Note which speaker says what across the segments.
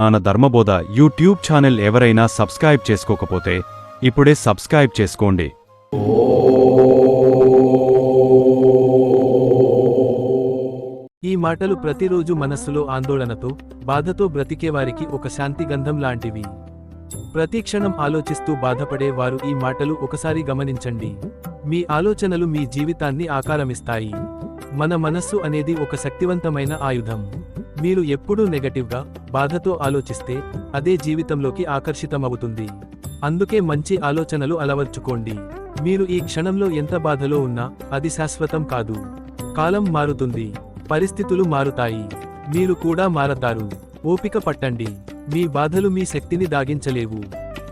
Speaker 1: మన Dharmabodha YouTube channel ఎవరైనా subscribe చేసుకోకపోతే ఇప్పుడే సబ్స్క్రైబ్ చేసుకోండి.
Speaker 2: ఈ మాటలు ప్రతిరోజు మనస్సులో ఆందోళనతో బాధతో బ్రతికేవారికి ఒక శాంతి గంధం లాంటివి. ప్రతి క్షణం ఆలోచిస్తూ బాధపడే వారు ఈ మాటలు ఒకసారి గమనించండి. మీ ఆలోచనలు మీ జీవితాన్ని ఆకారమిస్తాయి. మన మనస్సు అనేది ఒక శక్తివంతమైన ఆయుధం. మీరు ఎప్పుడూ నెగటివ్గా బాధతో ఆలోచిస్తే అదే జీవితంలోకి ఆకర్షితమవుతుంది. అందుకే మంచి ఆలోచనలు అలవర్చుకోండి. మీరు ఈ క్షణంలో ఎంత బాధలో ఉన్నా అది శాశ్వతం కాదు. కాలం మారుతుంది. పరిస్థితులు మారుతాయి. మీరు కూడా మారతారు. ఓపిక పట్టండి. మీ బాధలు మీ శక్తిని దాగించలేవు.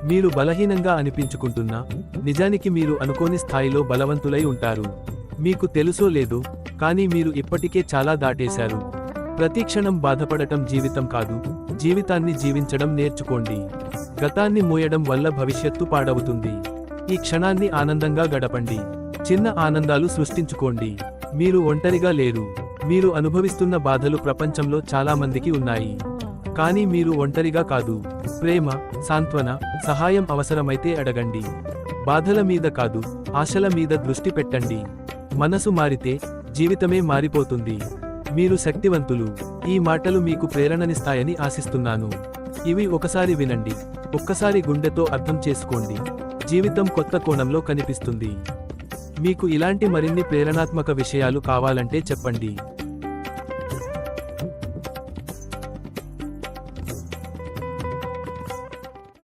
Speaker 2: మీరు బలహీనంగా అనిపించుకుంటున్నా నిజానికి మీరు అనుకోని స్థాయిలో బలవంతులై ఉంటారు. మీకు తెలుసో లేదు కానీ మీరు ఇప్పటికే చాలా దాటేశారు. ప్రతిక్షణం బాధపడటం జీవితం కాదు. జీవితాన్ని జీవించడం నేర్చుకోండి. గతాన్ని మోయడం వల్ల భవిష్యత్తు పాడవుతుంది. ఈ క్షణాన్ని ఆనందంగా గడపండి. చిన్న ఆనందాలు సృష్టించుకోండి. మీరు ఒంటరిగా లేరు. మీరు అనుభవిస్తున్న బాధలు ప్రపంచంలో చాలామందికి ఉన్నాయి. కానీ మీరు ఒంటరిగా కాదు. ప్రేమ సాంత్వన సహాయం అవసరమైతే అడగండి. బాధల మీద కాదు ఆశల మీద దృష్టి పెట్టండి. మనసు మారితే జీవితమే మారిపోతుంది. మీరు శక్తివంతులు. ఈ మాటలు మీకు ప్రేరణనిస్తాయని ఆశిస్తున్నాను. ఇవి ఒకసారి వినండి. ఒక్కసారి గుండెతో అర్థం చేసుకోండి. జీవితం కొత్త కోణంలో కనిపిస్తుంది. మీకు ఇలాంటి మరిన్ని ప్రేరణాత్మక విషయాలు కావాలంటే చెప్పండి.